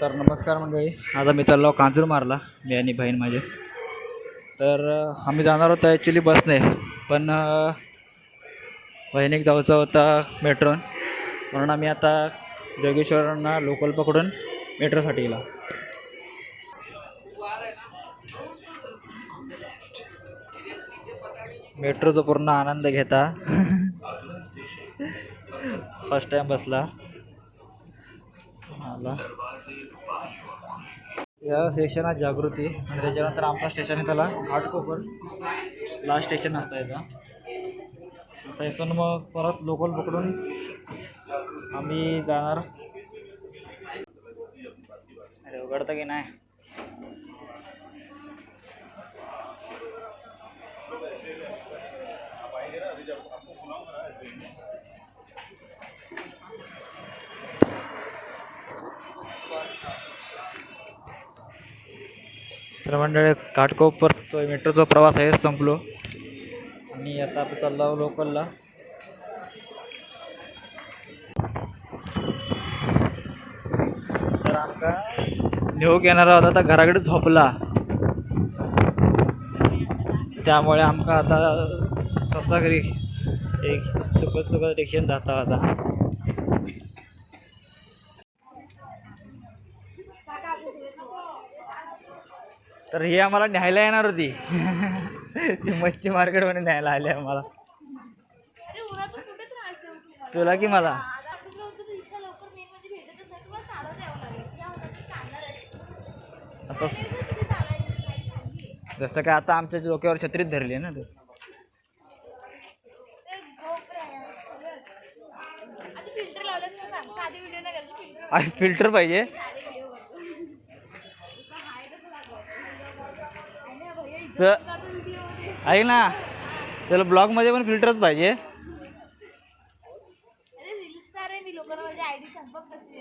तर नमस्कार मंडळी. आता मी चाललो कांजूर मारला मी आणि बहीण माझे. तर आम्ही जाणार होतो ॲक्च्युली बसने पण बहिणीक जायचा होता मेट्रोन म्हणून आम्ही आता जोगेश्वरांना लोकल पकडून मेट्रोसाठी गेला. मेट्रोचा पूर्ण आनंद घेता. फर्स्ट टाइम बसला. आला. या स्टेशनात जागृती आणि त्याच्यानंतर आमचा स्टेशन आहे त्याला घाटकोपर लास्ट स्टेशन असतं याचा. आता इथून मग परत लोकल पकडून आम्ही जाणार. अरे उघडतं की नाही? तर मंडळी तो मेट्रोचा प्रवास आहे संपलो. आणि आता आपण चाललो लोकलला. तर आमका नेऊ येणारा होता तर घराकडे झोपला. त्यामुळे आमका आता स्वतः घरी एक चुकत चुकत रिक्षेन जाता होता. तर ही आम्हाला न्यायला येणार होती. ती मच्छी मार्केटमध्ये न्यायला आली आम्हाला? तुला की मला? आता म्हणजे. आता. जसं काय आता आमच्या डोक्यावर छत्रीत धरली आहे ना तू. फिल्टर लावल्यास तर ऐक ना त्याला ब्लॉगमध्ये पण फिल्टरच पाहिजे आहे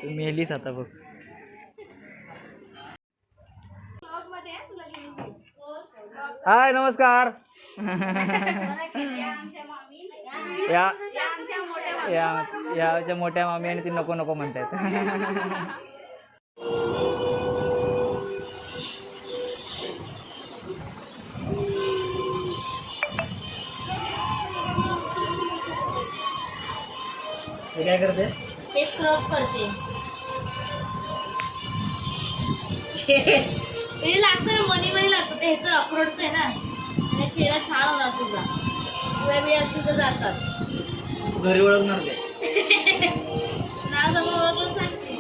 तू मेलीस आता बघ आहे. हाय नमस्कार. या याच्या मोठ्या मामी आणि ती नको नको म्हणतात काय करते? ते स्क्रब करते. हे लागतं मनी मनी लागतं. ते ह्याचं अक्रोडचं आहे ना. आणि चेहरा छान होणार तुझा शिवाय बिळ्या असतील तर जातात. घरी ओळखणार काय नाव सांगून ओळखच सांगते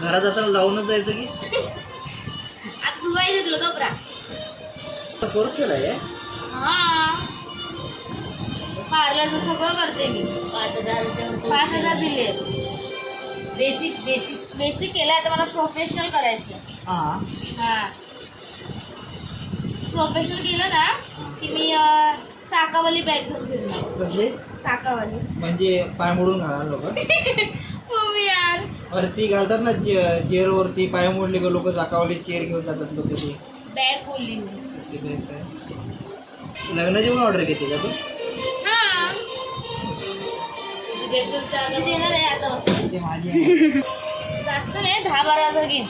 घरात असताना लावूनच जायचं की? आता धुवायचं तुला कपडा. कोर्स केलाय? हा. पार्लरचं सगळं करते मी. पाच हजार पाच हजार दिले. बेसिक बेसिक बेसिक केलं आता मला प्रोफेशनल करायचं हा. हा. प्रोफेशनल केलं ना की मी अं, चाकावाली बॅग घेऊन फिरणार. कसे चाकावाली. म्हणजे पाय मोडून घाला लोक? हो यार. वरती घालतात ना चेअर वरती पाय मोडले का लोक चाकावली चेअर घेऊन जातात लोक ते. बॅग बोलली मी. ते काय काय. लग्नाची पण ऑर्डर घेते का तू? देणार आहे आता. जास्त नाही दहा बारा हजार घेईन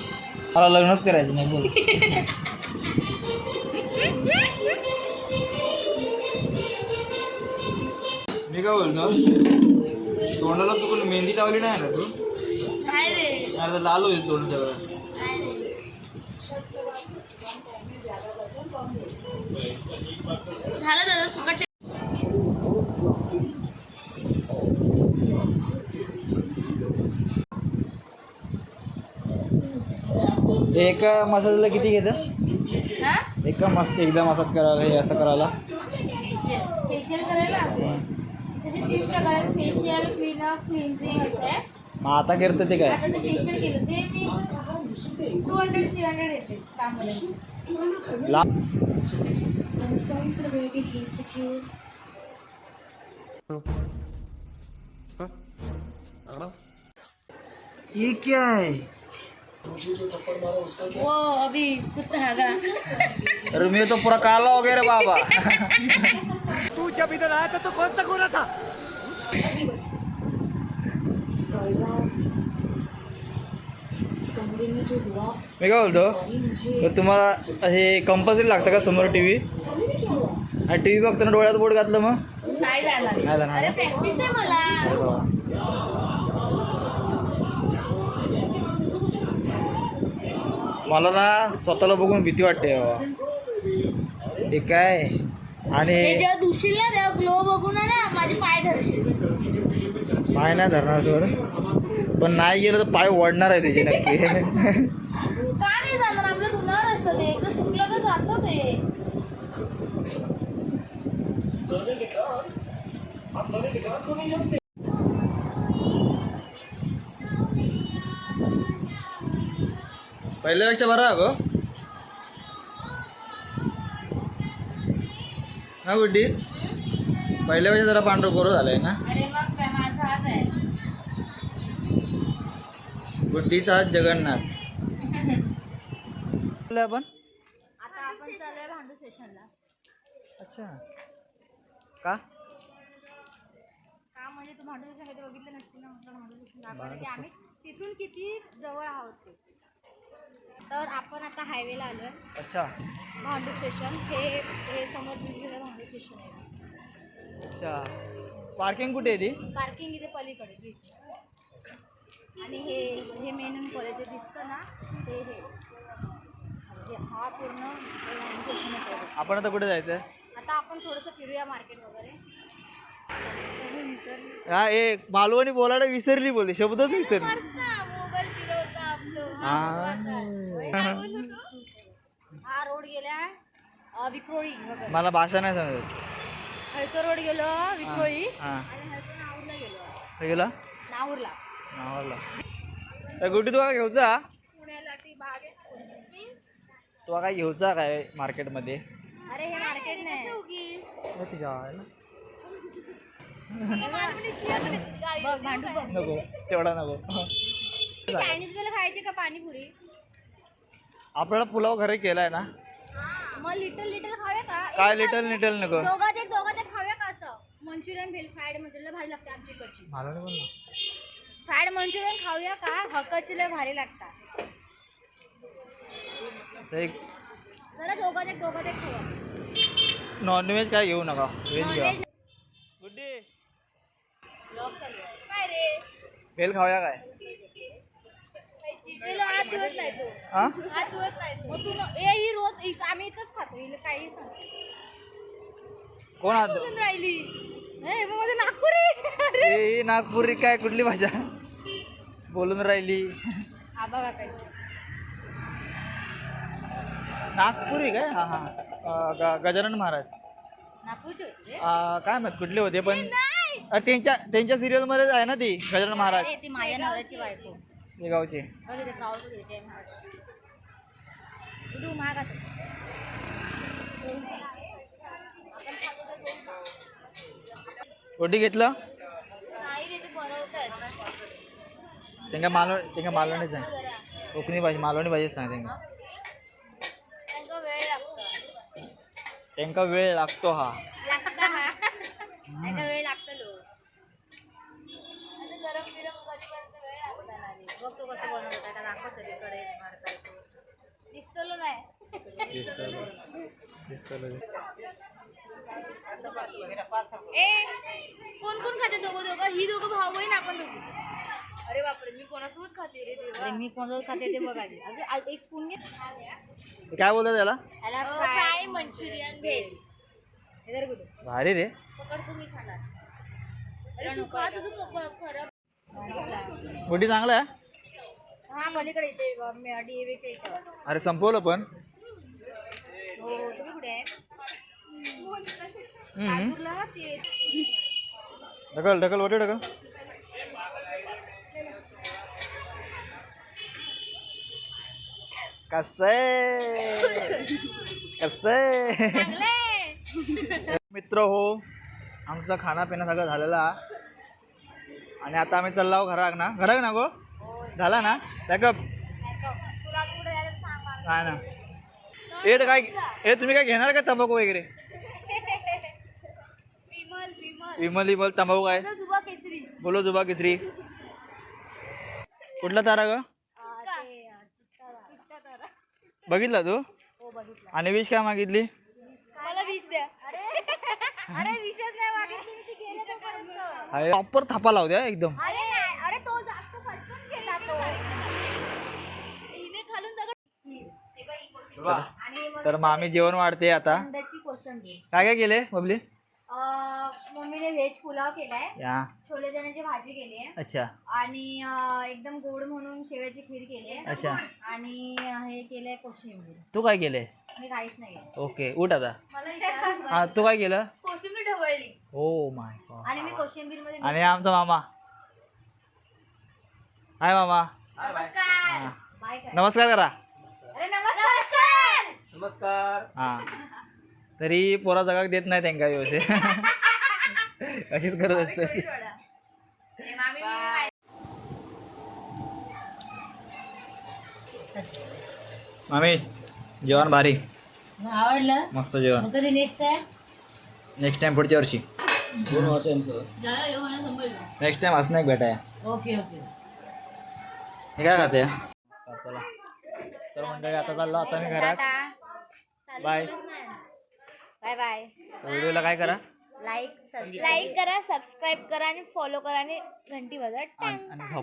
मला लग्नच करायचं नाही बोल. मी काय बोलतो? तोंडाला चुकून मेहंदी लावली नाही ना तू? नाही रे आता लाल होईल तोंड सगळं नाही रे झालं दादा सुकट एका मसाजला किती घेतं? हा? एका मस्त एकदा मसाज करायला हे असं करायला. फेशियल फेशियल करायला? त्याचे तीन प्रकार आहेत. फेशियल क्लिन्झिंग असं. मग आता करतं ते काय? आता ते फेशियल केलं. ते मी टू हंड्रेड थ्री हंड्रेड येते कामाला. ला ये क्या है? वो अभी कुत्ता हैगा मैं तो पूरा काला हो गया रे बाबा। तू जब इधर आया था तो कौन सा गोरा था? मी काय बोलतो तुम्हाला हे कंपल्सरी लागतं का समोर टी व्ही आणि टी व्ही बघताना डोळ्यात बोट घातलं मग? नाही जाणार. नाही जाणार? प्रॅक्टिस आहे मला. मला ना स्वतःला बघून भीती वाटते बाबा. हे काय? आणि जेव्हा धुशील ना तेव्हा ग्लो बघून ना माझे पाय धरशील. पाय नाही धरणार सोड. पण नाही गेलं तर पाय ओढणार आहे त्याचे नक्की. का नाही जाणार? आपलं धुणार असतं ते. एकदा सुकलं तर जातं ते. पहिल्यापेक्षा बरं अगो हा गुड्डी. पहिल्यापेक्षा जरा पांढरं कोरं झालंय ना. अरे मग काय माझा हात आहे. गुड्डीचा हात जगन्नाथ. आपण? आता आपण चालूया भांडू स्टेशनला अच्छा. का? का म्हणजे तू भांडू स्टेशन कधी बघितलं नसते ना? भांडू की आम्ही तिथून किती जवळ आहोत ते. तर आपण आता हायवेला आलोय. अच्छा. भांडू स्टेशन हे हे समोर दिलेलं भांडू स्टेशन आहे. अच्छा. पार्किंग कुठे आहे ती? पार्किंग इथे पलीकडे ब्रिज आणि हे हे मेन कॉलेज दिसतं ना ते हे. म्हणजे हा पूर्ण हे भांडू आहे आपण आता कुठे जायचं आता आपण थोडंसं फिरूया मार्केट वगैरे. विसरली. हा एक मालवणी बोलायला विसरली बोलली शब्दच विसरली. हा. हा. रोड गेला विक्रोळी मला भाषा नाही समजत हळकर रोड गेलो विक्रोळी. हा गेलो. हे नावाला तर गुड्डी तुला घेऊचा पुण्याला ती बाग आहे. तुला काय घेऊचा काय मार्केटमध्ये? अरे हे मार्केट नाही. हे तिच्या आहे ना? बघ भांडू बघ नको तेवढा नको. चायनीज वेळेला खायची का पाणीपुरी? आपल्याला पुलाव घरी केलाय ना. मग लिटल लिटल खाऊया का? काय एक लिटल लिटल नको. दोघात एक दोघात एक खाऊया का असं? मंचुरियन भेल फ्राईड मंचुरियन भारी लागते आमची इकडची मला नाही बोल ना फ्राईड मंचुरियन खाऊया का? हक्काची लय भारी लागतात. तर एक जरा दोघात एक दोघात एक खाऊया. नॉनव्हेज काय घेऊ नका. व्हेज घ्या. चालू आहे. काय रे. भेल खाऊया काय? कोण हात बोलून राहिली? ए नागपुरी. अरे. ए नागपुरी काय कुठली भाषा? बोलून राहिली. हा नागपुरी काय? हा हा. अं, ग- गजानन महाराज? अं, काय माहीत कुठले होते पण अं, त्यांच्या त्यांच्या सिरियल मध्येच आहे ना ती गजानन महाराज. माझ्या नवऱ्याची बायको. शेगावचे. रोटी घेतलं? त्यांना मालवण त्यांना मालवणीच आहे. कोकणी भाजी मालवणी भाजीच सांग त्यांना त्यांना वेळ लागतो. त्यांना वेळ लागतो हा लागता हा त्यांना वेळ लागतो लो आता गरम बिरम कधीपर्यंत वेळ लागतो ना रे. बघ तो कसं बनवत आहे का दाखव तरी कडे मारता दिसतो नाही. ए कोण कोण खाते दोघं दोघं? ही दोघं भाऊ बहीण आपण दोघं. अरे बापरे मी कोणासोबत खाते रे अरे मी कोणासोबत खाते ते बघा आधी. अजून आ- एक स्पून घे. काय बोलतात त्याला? त्याला फ्राय मंचुरियन व्हेज इधर भारी रे. पकड तुम्ही खाणार. अरे तू खा तुझं कप- खरं. गोटी चांगला आहे? हा पलीकडे इथे डीएवीच्या इथे. अरे संपवलं पण? हो तुम्ही कुठे आहे? हम्म. नागपूरला ना ते ढकल ढकल वटे ढकल. कसं कसं मित्र हो आमचा खाना पिना सगळं झालेला. आणि आता आम्ही चाललो घराक ना. घराक ना गो? झाला ना? मला. काय ना. ए तर काय ए तुम्ही काय घेणार का तंबाखू वगैरे? विमल विमल. तंबाखू काय? केसरी बोलो जुबा कित्री कुठला तारा ग? बघितला तू? हो आणि विश काय मागितली? प्रॉपर थापा लावू द्या एकदम अरे नाही अरे तो जास्त फटकन गेला तो हिने खालून दगड हे बघ ही कोशिंबीर. आणि मग तर मामी जेवण वाढते आता. अंड्याची कोशिंबीर. काय काय केले बबली? अं, मम्मीने व्हेज पुलाव केलाय. या. छोले चण्याची भाजी केली आहे अच्छा. आणि अं, एकदम गोड म्हणून शेवयाची खीर केली आहे अच्छा. आणि अं, हे केलंय कोशिंबीर. तू काय केले मी काहीच नाही केलं. ओके उठ आता. मला हा तू काय केलं? कोशिंबीर ढवळली. Oh my God. आणि मी कोशिंबीरमध्ये आणि आमचा मामा. हाय मामा. नमस्कार. बाय काय? नमस्कार करा. नमस्कार. हा. तरी पोरा जगाक देत नाही त्यांना व्यवस्थित. अशीच करत असते. मामी जेवण भारी. आवडलं? मस्त जेवण. कधी नेक्स्ट टाइम नेक्स्ट टाइम पुढच्या वर्षी. दोन वर्षांचं. नेक्स्ट टाइम असं नाही भेटाय ओके ओके. हे काय खाते? चला. तर मंडळी आता चाललो आता मी घरात. बाय बाय बाय व्हिडिओला काय करा? लाईक लाईक करा सबस्क्राईब करा आणि फॉलो करा आणि घंटी वाजवा. आणि आणि झोपा